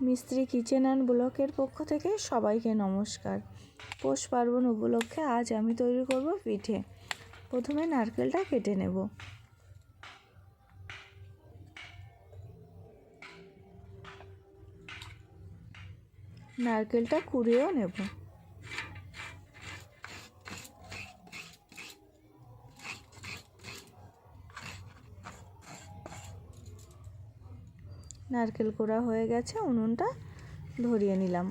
মিস্ত্রি kitchen and ব্লকের পক্ষ থেকে সবাইকে নমস্কার। পৌষ পার্বণ উপলক্ষে আজ আমি তৈরি করব পিঠে। প্রথমে নারকেলটা কেটে নেব। নারকেলটা কুড়িয়েও নেব। নারকেল কোড়া হয়ে গেছে, উনুনটা ধরিয়ে নিলাম।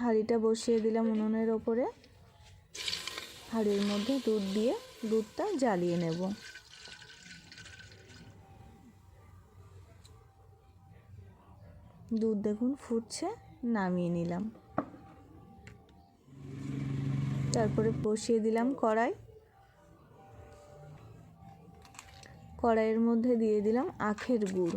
হাঁড়িটা বসিয়ে দিলাম উনুনের ওপরে। হাঁড়ির মধ্যে দুধ দিয়ে দুধটা জ্বালিয়ে নেব। দুধ দেখুন ফুটছে, নামিয়ে নিলাম। তারপরে বসিয়ে দিলাম কড়াই। কড়াইয়ের মধ্যে দিয়ে দিলাম আখের গুড়।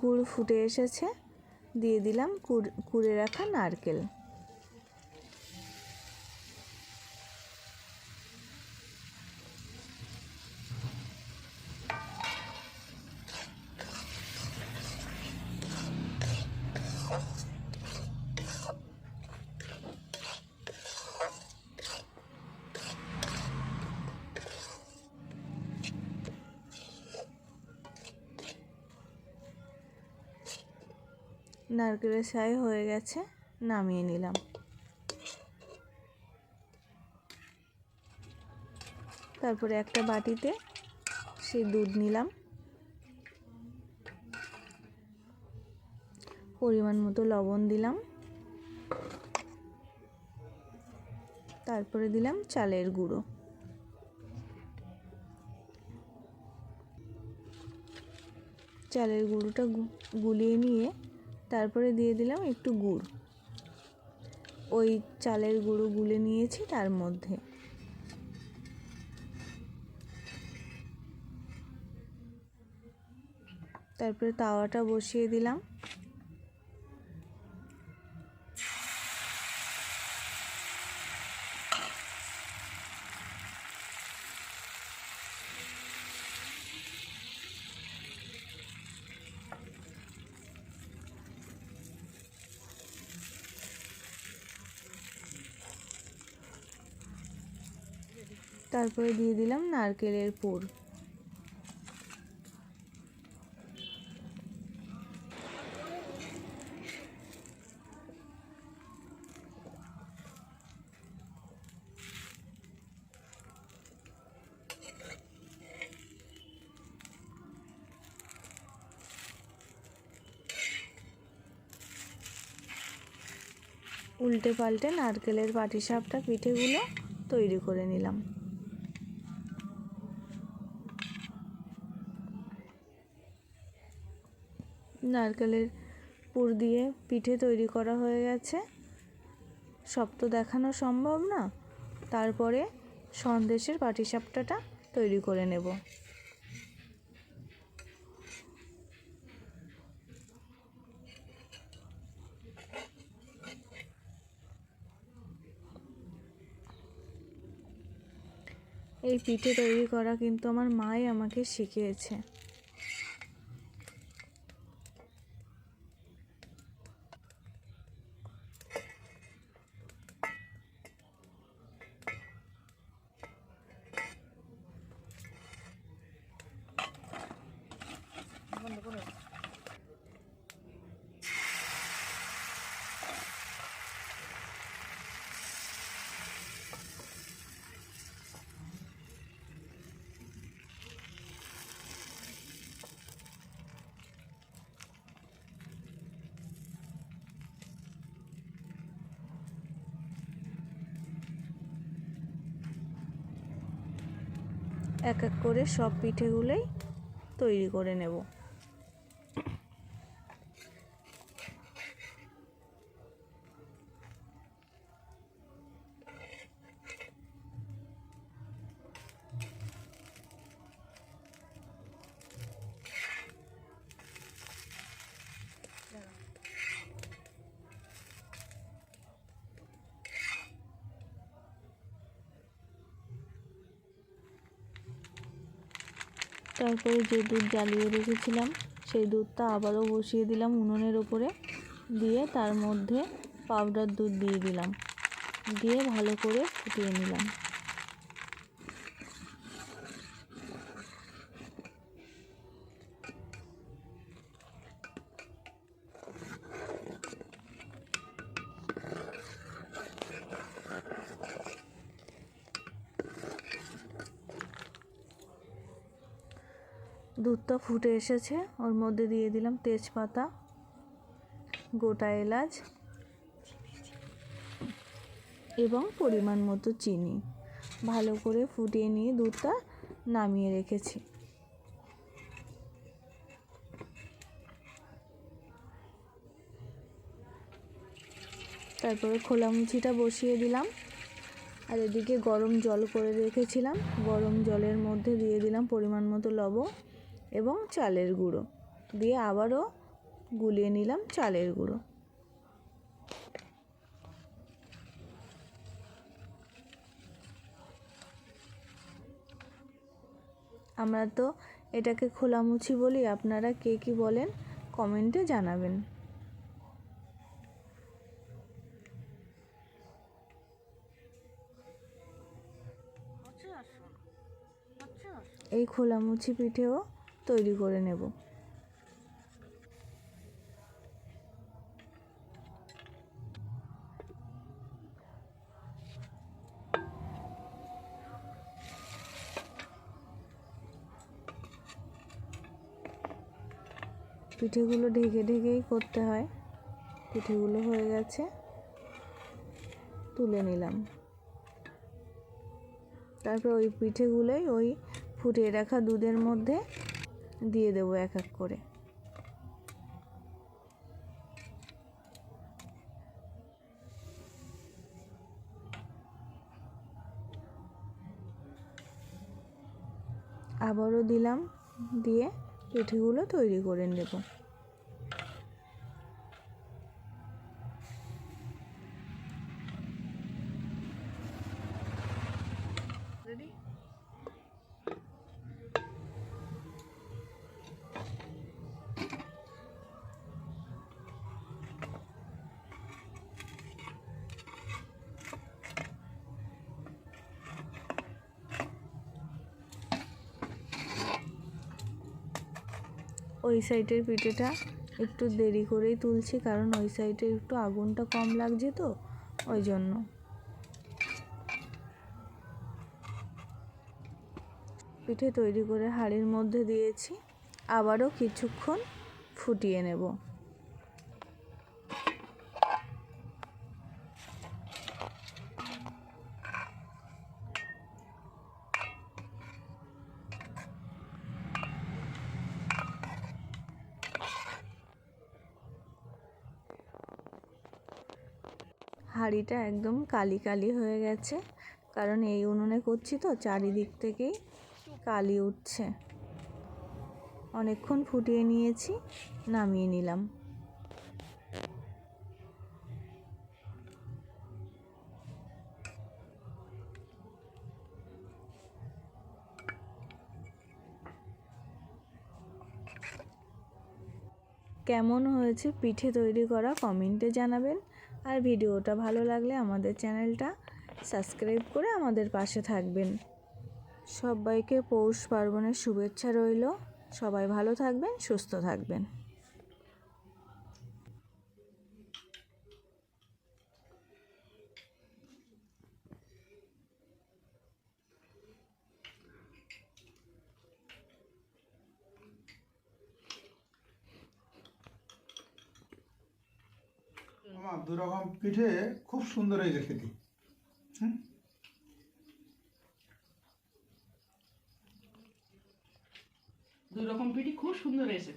গুড় ফুটে এসেছে দিয়ে দিলাম কুড়ে রাখা নারকেল। নারকেলের ছাই হয়ে গেছে, নামিয়ে নিলাম। তারপরে একটা বাটিতে সেই দুধ নিলাম। পরিমাণ মতো লবণ দিলাম। তারপরে দিলাম চালের গুঁড়ো। চালের গুঁড়োটা গুলিয়ে নিয়ে তারপরে দিয়ে দিলাম একটু গুড়। ওই চালের গুঁড়ো গুলে নিয়েছি তার মধ্যে। তারপরে তাওয়াটা বসিয়ে দিলাম। তারপরে দিয়ে দিলাম নারকেলের পুর। উল্টে পাল্টে নারকেলের পাটিসাপটা পিঠেগুলো তৈরি করে নিলাম। নারকেলের পুর দিয়ে পিঠে তৈরি করা হয়ে গেছে। সব তো দেখানো সম্ভব না। তারপরে সন্দেশের পাটিসাপটাটা তৈরি করে নেব। এই পিঠে তৈরি করা কিন্তু আমার মাই আমাকে শিখিয়েছে। এক এক করে সব পিঠেগুলোই তৈরি করে নেব। তারপরে যে দুধ জ্বালিয়ে রেখেছিলাম, সেই দুধটা আবারও বসিয়ে দিলাম উনুনের ওপরে। দিয়ে তার মধ্যে পাউডার দুধ দিয়ে দিলাম। দিয়ে ভালো করে ফুটিয়ে নিলাম। দুধটা ফুটে এসেছে। ওর মধ্যে দিয়ে দিলাম তেজপাতা, গোটা এলাচ এবং পরিমাণ মতো চিনি। ভালো করে ফুটিয়ে নিয়ে দুধটা নামিয়ে রেখেছি। তারপরে খোলা মুচিটা বসিয়ে দিলাম। আর এদিকে গরম জল করে রেখেছিলাম। গরম জলের মধ্যে দিয়ে দিলাম পরিমাণ মতো লবণ। এবং চালের গুঁড়ো। দিয়ে আবারও গুলিয়ে নিলাম চালের গুঁড়ো। আমরা তো এটাকে খোলামুচি বলি, আপনারা কে কী বলেন কমেন্টে জানাবেন। এই খোলামুচি পিঠেও তৈরি করে নেব। পিঠেগুলো ঢেকে ঢেকেই করতে হয়। পিঠেগুলো হয়ে গেছে। তুলে নিলাম। তারপর ওই পিঠেগুলোই ওই ফুটিয়ে রাখা দুধের মধ্যে দিয়ে দেবো এক এক করে। আবারও দিলাম দিয়ে পিঠেগুলো তৈরি করে নেব। ওই সাইডের পিঠেটা একটু দেরি করেই তুলছি, কারণ ওই সাইডে একটু আগুনটা কম লাগছে তো, ওই জন্য। পিঠে তৈরি করে হাঁড়ির মধ্যে দিয়েছি, আবারও কিছুক্ষণ ফুটিয়ে নেব। হাঁড়িটা একদম কালি কালি হয়ে গেছে। কারণ এই উনুনে করছি তো, চারিদিক থেকেই কালি উঠছে। অনেকক্ষণ ফুটিয়ে নিয়েছি, নামিয়ে নিলাম। কেমন হয়েছে পিঠে তৈরি করা কমেন্টে জানাবেন। আর ভিডিওটা ভালো লাগলে আমাদের চ্যানেলটা সাবস্ক্রাইব করে আমাদের পাশে থাকবেন। সবাইকে পৌষ পার্বণের শুভেচ্ছা রইল। সবাই ভালো থাকবেন, সুস্থ থাকবেন। আমার দু রকম পিঠে খুব সুন্দর হয়েছে খেতে। হুম? দুই রকম পিঠে খুব সুন্দর হয়েছে।